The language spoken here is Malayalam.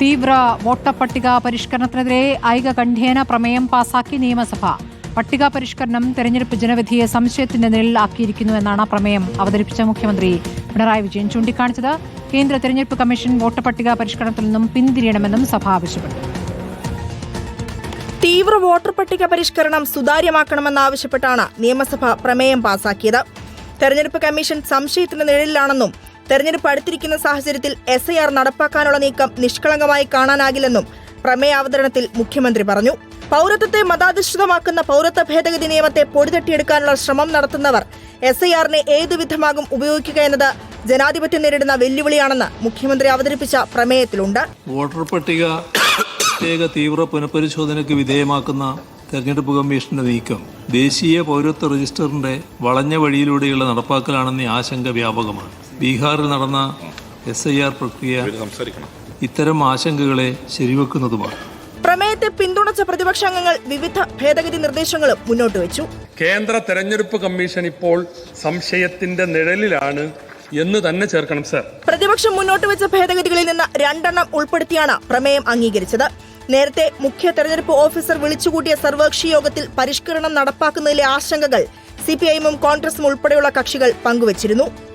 തീവ്ര വോട്ടപ്പട്ടിക പരിഷ്കരണത്തിനെതിരെ ഐകകണ്ഠ്യേന പ്രമേയം പാസാക്കി നിയമസഭ. പട്ടിക പരിഷ്കരണം തെരഞ്ഞെടുപ്പ് ജനവിധിയെ സംശയത്തിന്റെ നിഴലിലാക്കിയിരിക്കുന്നു എന്നാണ് പ്രമേയം അവതരിപ്പിച്ച മുഖ്യമന്ത്രി പിണറായി വിജയൻ. ചൂണ്ടിക്കാണിച്ചത് കേന്ദ്ര തെരഞ്ഞെടുപ്പ് കമ്മീഷൻ വോട്ടപ്പട്ടിക പരിഷ്കരണത്തിൽ നിന്നും പിന്തിരിയണമെന്നും സഭ ആവശ്യപ്പെട്ടു. തീവ്ര വോട്ടർ പട്ടിക പരിഷ്കരണം സുതാര്യമാക്കണമെന്നാവശ്യപ്പെട്ടാണ് നിയമസഭ പ്രമേയം പാസാക്കിയത്. തെരഞ്ഞെടുപ്പ് കമ്മീഷൻ സംശയത്തിന്റെ നിഴലിലാണെന്നും തെരഞ്ഞെടുപ്പ് അടുത്തിരിക്കുന്ന സാഹചര്യത്തിൽ എസ് ഐ ആർ നടപ്പാക്കാനുള്ള നീക്കം നിഷ്കളങ്കമായി കാണാനാകില്ലെന്നും പ്രമേയാവതരണത്തിൽ മുഖ്യമന്ത്രി പറഞ്ഞു. പൗരത്വത്തെ മതാധിഷ്ഠിതമാക്കുന്ന പൗരത്വ ഭേദഗതി നിയമത്തെ പൊടിതട്ടിയെടുക്കാനുള്ള ശ്രമം നടത്തുന്നവർ എസ് ഐ ആറിനെ ഏതുവിധമാകും ഉപയോഗിക്കുക എന്നത് ജനാധിപത്യം നേരിടുന്ന വെല്ലുവിളിയാണെന്ന് മുഖ്യമന്ത്രി അവതരിപ്പിച്ച പ്രമേയത്തിലുണ്ട്. വോട്ടർ പട്ടിക പ്രത്യേക തീവ്ര പുനഃപരിശോധനയ്ക്ക് വിധേയമാക്കുന്ന തെരഞ്ഞെടുപ്പ് കമ്മീഷന്റെ നീക്കം ദേശീയ പൗരത്വ രജിസ്റ്ററിന്റെ വളഞ്ഞ വഴിയിലൂടെയുള്ള നടപ്പാക്കലാണെന്ന ആശങ്ക വ്യാപകമാണ്. ബീഹാറിൽ നടന്ന എസ് ഐ ആർ പ്രക്രിയ ഇത്തരം ആശങ്കകളെ ശരിവെക്കുന്നതുമാണ്. പ്രമേയത്തെ പിന്തുണച്ച പ്രതിപക്ഷാംഗങ്ങൾ വിവിധ ഭേദഗതി നിർദ്ദേശങ്ങളും മുന്നോട്ട് വെച്ചു. കേന്ദ്ര തെരഞ്ഞെടുപ്പ് കമ്മീഷൻ ഇപ്പോൾ സംശയത്തിന്റെ നിഴലിലാണ് എന്ന് തന്നെ ചേർക്കണം സർ. പ്രതിപക്ഷം മുന്നോട്ട് വെച്ച ഭേദഗതികളിൽ നിന്ന് രണ്ടെണ്ണം ഉൾപ്പെടുത്തിയാണ് പ്രമേയം അംഗീകരിച്ചത്. നേരത്തെ മുഖ്യ തെരഞ്ഞെടുപ്പ് ഓഫീസർ വിളിച്ചുകൂട്ടിയ സർവകക്ഷി യോഗത്തിൽ പരിഷ്കരണം നടപ്പാക്കുന്നതിലെ ആശങ്കകൾ സിപിഐഎമ്മും കോൺഗ്രസും ഉൾപ്പെടെയുള്ള കക്ഷികൾ പങ്കുവച്ചിരുന്നു.